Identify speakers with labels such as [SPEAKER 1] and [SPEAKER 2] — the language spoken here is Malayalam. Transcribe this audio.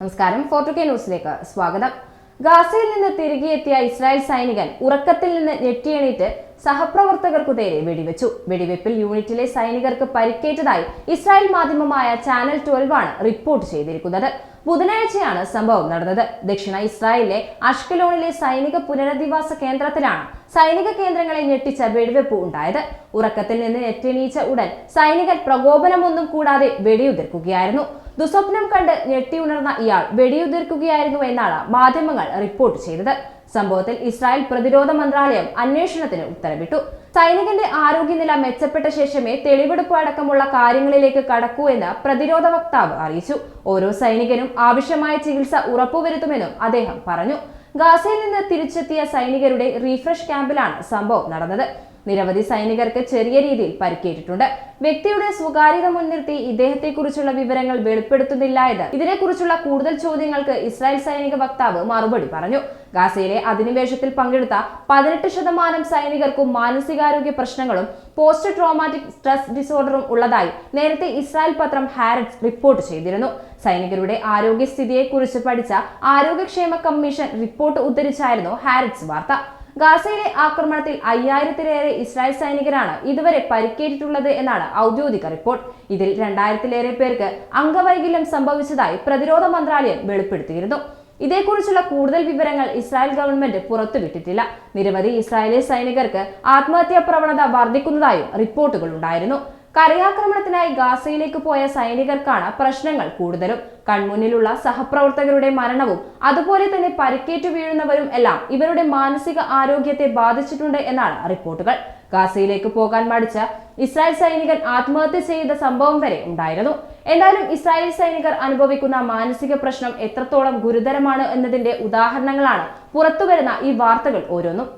[SPEAKER 1] നമസ്കാരം. ഫോർട്ടു കെ ന്യൂസിലേക്ക് സ്വാഗതം. ഗാസയിൽ നിന്ന് തിരികെ എത്തിയ ഇസ്രായേൽ സൈനികൻ ഉറക്കത്തിൽ നിന്ന് ഞെട്ടിയണീറ്റ് സഹപ്രവർത്തകർക്കു നേരെ വെടിവെച്ചു. വെടിവെപ്പിൽ യൂണിറ്റിലെ സൈനികർക്ക് പരിക്കേറ്റതായി ഇസ്രായേൽ മാധ്യമമായ ചാനൽ ട്വൽവ് ആണ് റിപ്പോർട്ട് ചെയ്തിരിക്കുന്നത്. ബുധനാഴ്ചയാണ് സംഭവം നടന്നത്. ദക്ഷിണ ഇസ്രായേലിലെ അഷ്കലോണിലെ സൈനിക പുനരധിവാസ കേന്ദ്രത്തിലാണ് സൈനിക കേന്ദ്രങ്ങളെ ഞെട്ടിച്ച വെടിവെപ്പ് ഉണ്ടായത്. ഉറക്കത്തിൽ നിന്ന് ഞെട്ടിണീച്ച ഉടൻ സൈനികൻ പ്രകോപനമൊന്നും കൂടാതെ വെടിയുതിർക്കുകയായിരുന്നു. ദുസ്വപ്നം കണ്ട് ഞെട്ടിയുണർന്ന ഇയാൾ വെടിയുതിർക്കുകയായിരുന്നു എന്നാണ് മാധ്യമങ്ങൾ റിപ്പോർട്ട് ചെയ്തത്. സംഭവത്തിൽ ഇസ്രായേൽ പ്രതിരോധ മന്ത്രാലയം അന്വേഷണത്തിന് ഉത്തരവിട്ടു. സൈനികന്റെ ആരോഗ്യനില മെച്ചപ്പെട്ട ശേഷമേ തെളിവെടുപ്പ് അടക്കമുള്ള കാര്യങ്ങളിലേക്ക് കടക്കൂ എന്ന് പ്രതിരോധ വക്താവ് അറിയിച്ചു. ഓരോ സൈനികനും ആവശ്യമായ ചികിത്സ ഉറപ്പുവരുത്തുമെന്നും അദ്ദേഹം പറഞ്ഞു. ഗാസയിൽ നിന്ന് തിരിച്ചെത്തിയ സൈനികരുടെ റീഫ്രഷ് ക്യാമ്പിലാണ് സംഭവം നടന്നത്. നിരവധി സൈനികർക്ക് ചെറിയ രീതിയിൽ പരിക്കേറ്റിട്ടുണ്ട്. വ്യക്തിയുടെ സ്വകാര്യത മുൻനിർത്തി ഇദ്ദേഹത്തെക്കുറിച്ചുള്ള വിവരങ്ങൾ വെളിപ്പെടുത്തുന്നില്ല എന്ന് ഇതിനെക്കുറിച്ചുള്ള കൂടുതൽ ചോദ്യങ്ങൾക്ക് ഇസ്രായേൽ സൈനിക വക്താവ് മറുപടി പറഞ്ഞു. ഗാസയിലെ അധിനിവേശത്തിൽ പങ്കെടുത്ത പതിനെട്ട് ശതമാനം സൈനികർക്കും മാനസികാരോഗ്യ പ്രശ്നങ്ങളും പോസ്റ്റ് ട്രോമാറ്റിക് സ്ട്രെസ് ഡിസോർഡറും ഉള്ളതായി നേരത്തെ ഇസ്രായേൽ പത്രം ഹാരറ്റ്സ് റിപ്പോർട്ട് ചെയ്തിരുന്നു. സൈനികരുടെ ആരോഗ്യസ്ഥിതിയെക്കുറിച്ച് പഠിച്ച ആരോഗ്യക്ഷേമ കമ്മീഷൻ റിപ്പോർട്ട് ഉദ്ധരിച്ചായിരുന്നു ഹാരറ്റ്സ് വാർത്ത. ഗാസയിലെ ആക്രമണത്തിൽ അയ്യായിരത്തിലേറെ ഇസ്രായേൽ സൈനികരാണ് ഇതുവരെ പരിക്കേറ്റിട്ടുള്ളത് എന്നാണ് ഔദ്യോഗിക റിപ്പോർട്ട്. ഇതിൽ രണ്ടായിരത്തിലേറെ പേർക്ക് അംഗവൈകല്യം സംഭവിച്ചതായി പ്രതിരോധ മന്ത്രാലയം വെളിപ്പെടുത്തിയിരുന്നു. ഇതേക്കുറിച്ചുള്ള കൂടുതൽ വിവരങ്ങൾ ഇസ്രായേൽ ഗവൺമെന്റ് പുറത്തുവിട്ടിട്ടില്ല. നിരവധി ഇസ്രായേലി സൈനികർക്ക് ആത്മഹത്യാ പ്രവണത വർദ്ധിക്കുന്നതായും റിപ്പോർട്ടുകൾ ഉണ്ടായിരുന്നു കരയാക്രമണത്തിനായി ഗാസയിലേക്ക് പോയ സൈനികർക്കാണ് പ്രശ്നങ്ങൾ കൂടുതലും. കൺമുന്നിലുള്ള സഹപ്രവർത്തകരുടെ മരണവും അതുപോലെ തന്നെ പരിക്കേറ്റു വീഴുന്നവരും എല്ലാം ഇവരുടെ മാനസിക ആരോഗ്യത്തെ ബാധിച്ചിട്ടുണ്ട് എന്നാണ് റിപ്പോർട്ടുകൾ. ഗാസയിലേക്ക് പോകാൻ മടിച്ച ഇസ്രായേൽ സൈനികൻ ആത്മഹത്യ ചെയ്ത സംഭവം വരെ ഉണ്ടായിരുന്നു. എന്നാലും ഇസ്രായേൽ സൈനികർ അനുഭവിക്കുന്ന മാനസിക പ്രശ്നം എത്രത്തോളം ഗുരുതരമാണ് എന്നതിന്റെ ഉദാഹരണങ്ങളാണ് പുറത്തുവരുന്ന ഈ വാർത്തകൾ ഓരോന്നും.